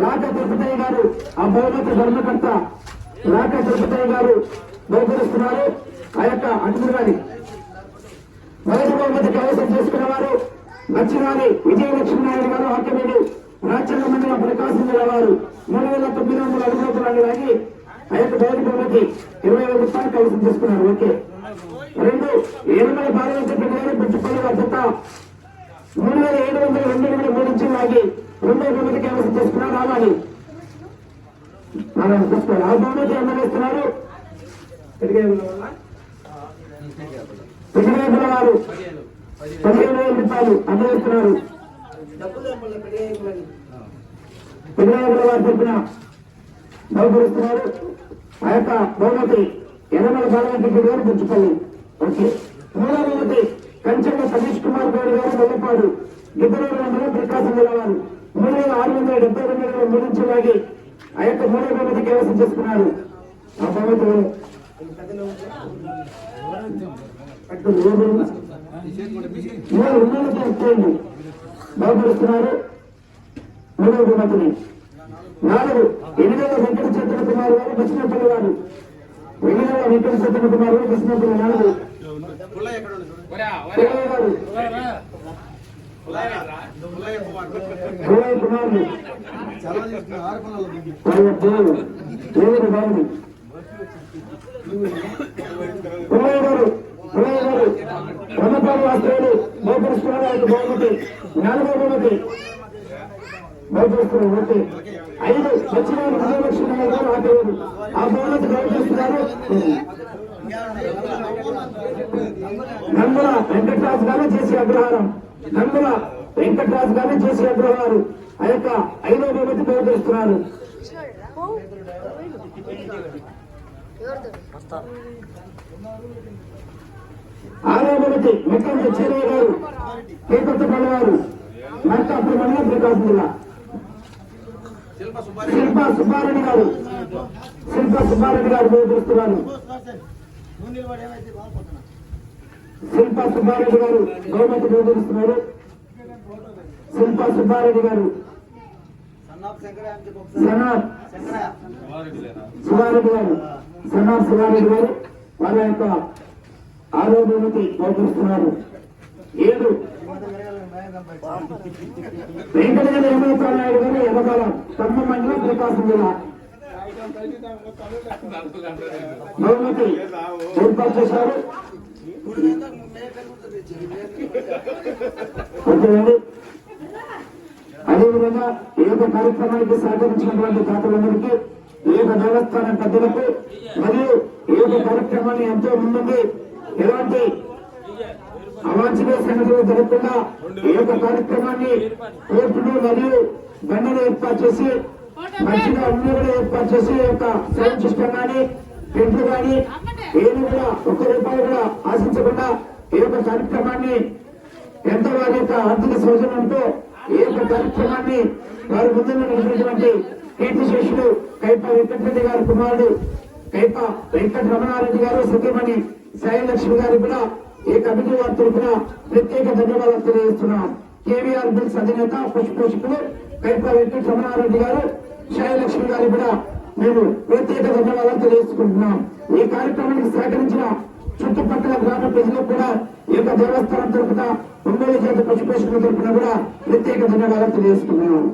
రాక తిరుపతయ్య గారు ఆ బహుమతి ధర్మకర్త రాక తిరుపతయ్య గారు బహుకరిస్తున్నారు ఆ యొక్క అటుకుడు మొదటి బహుమతి కైవసం చేసుకున్న వారు నచ్చినారి విజయలక్ష్మి నాయుడు గారు ఆకమేడు రాజ్యాంగ మండలం ప్రకాశం జిల్లా వారు. మూడు వేల తొమ్మిది వందల అడుగు రూపాయలు లాగి ఆ యొక్క మొదటి బహుమతి ఇరవై వేల రూపాయలు కైవసం చేసుకున్నారు. ఓకే. రెండు ఎనిమిది పార్లమెంట్ గారు పుచ్చిపల్లి వద్ద మూడు వేల ఏడు వందల రెండు ఎనిమిది మూడు నుంచి లాగి రెండో బహుమతి కైవసం చేసుకున్నారు. రావాలి మనం చూసుకోవాలి ఆ బహుమతి అందజేస్తున్నారు పిల్లల వారు. పదిహేను వేల రూపాయలు అందజేస్తున్నారు. పిల్లల వారు చెప్పిన బహుకరిస్తున్నారు. ఆ యొక్క బహుమతి ఎనమల బాలరెడ్డి గారు పుచ్చుపల్లి ఓకే. మూడవ బహుమతి కంచెల సతీష్ కుమార్ గౌడ్ గారు వెల్లపాడు గిద్దలూరు మండలం ప్రకాశం జిల్లా వారు మూడు వేల ఆరు వందల నుంచి లాగి ఆ యొక్క మూడో బహుమతి కైవసం చేసుకున్నారు. ఆ అటు మూడు ఉన్నలతో నాలుగు ఎనిమిదవ వెంకట చంద్ర కుమార్ గారు కృష్ణపల్లి వారు. ఎనిమిదవ వెంకట చంద్ర కుమార్ గారు కృష్ణపల్లి నాలుగు గారు. పుల్లయ్య కుమారులు దేవుడు దేవుడు బాగుంది గారు గారు ఆయన నాలుగో బహుమతి బయటకు ఓకే ఐదు సచివాలయ విజయలక్ష్మి గారు ఆ దేవుడు ఆ బహుమతి గౌరవిస్తున్నారు నందుల వెంకటరాజు గారు చేసే అగ్రహారం. నందుల వెంకటరాజు గారు చేసే గారు ఆ యొక్క ఐదో బహుమతి గౌరవిస్తున్నారు ఆరో బహుమతి ముఖ్యంగా చెరువు గారు కేకొత్తపల్లి వారు మర్కాపురం మండలం ప్రకాశం జిల్లా. శిల్ప సుబ్బారెడ్డి గారు శిల్ప సుబ్బారెడ్డి గారు బహుకరిస్తున్నారు శిల్ప సుబ్బారెడ్డి గారు బహుమతి బహుకరిస్తున్నారు శిల్ప సుబ్బారెడ్డి గారు. గారు. గారు వారి యొక్క ఆరో బహుమతి బహుకరిస్తున్నారు ఏడు. వెంకటగిరి నాయుడు గారు ఎర్రగల ఖమ్మం మండలం ప్రకాశం జిల్లా. బహుమతి ఏర్పాటు చేశారు. అదేవిధంగా ఈ యొక్క కార్యక్రమానికి సహకరించినటువంటి దాతలందరికీ ఈ యొక్క దేవస్థానం పెద్దలకు మరియు ఈ యొక్క కార్యక్రమాన్ని ఎంతో ముందుండి ఎలాంటి అవాంఛనీయ సంఘటనలు జరగకుండా ఈ యొక్క కార్యక్రమాన్ని కోర్టును మరియు దండలు ఏర్పాటు చేసి మంచిగా అన్ని ఏర్పాటు చేసి ఈ యొక్క సౌండ్ సిస్టమ్ కానీ టెంట్లు కానీ ఏమి కూడా ఒక్క రూపాయి కూడా ఆశించకుండా ఈ యొక్క కార్యక్రమాన్ని ఎంత వారి యొక్క ఆర్థిక సౌజన్యంతో ఈ యొక్క కార్యక్రమాన్ని వారి ముందు నడిపినటువంటి కీర్తి శేషుడు కైప వెంకటరెడ్డి గారి కుమారుడు కైప వెంకట రమణారెడ్డి గారు సత్యమణి సాయిలక్ష్మి గారి కూడా ఈ కమిటీ వారి తరఫున ప్రత్యేక ధన్యవాదాలు తెలియజేస్తున్నాం. కేవీఆర్ బిల్స్ అధినేత పుష్పోషకులు కైప వెంకట రమణారెడ్డి గారు సాయిలక్ష్మి గారి కూడా మేము ప్రత్యేక ధన్యవాదాలు తెలియజేసుకుంటున్నాం. ఈ కార్యక్రమానికి సహకరించిన చుట్టుపక్కల గ్రామ ప్రజలకు కూడా ఈ యొక్క దేవస్థానం తరఫున ఒంగోలు జాతి పశుపోషకుల తరఫున కూడా ప్రత్యేక ధన్యవాదాలు తెలియజేసుకున్నాం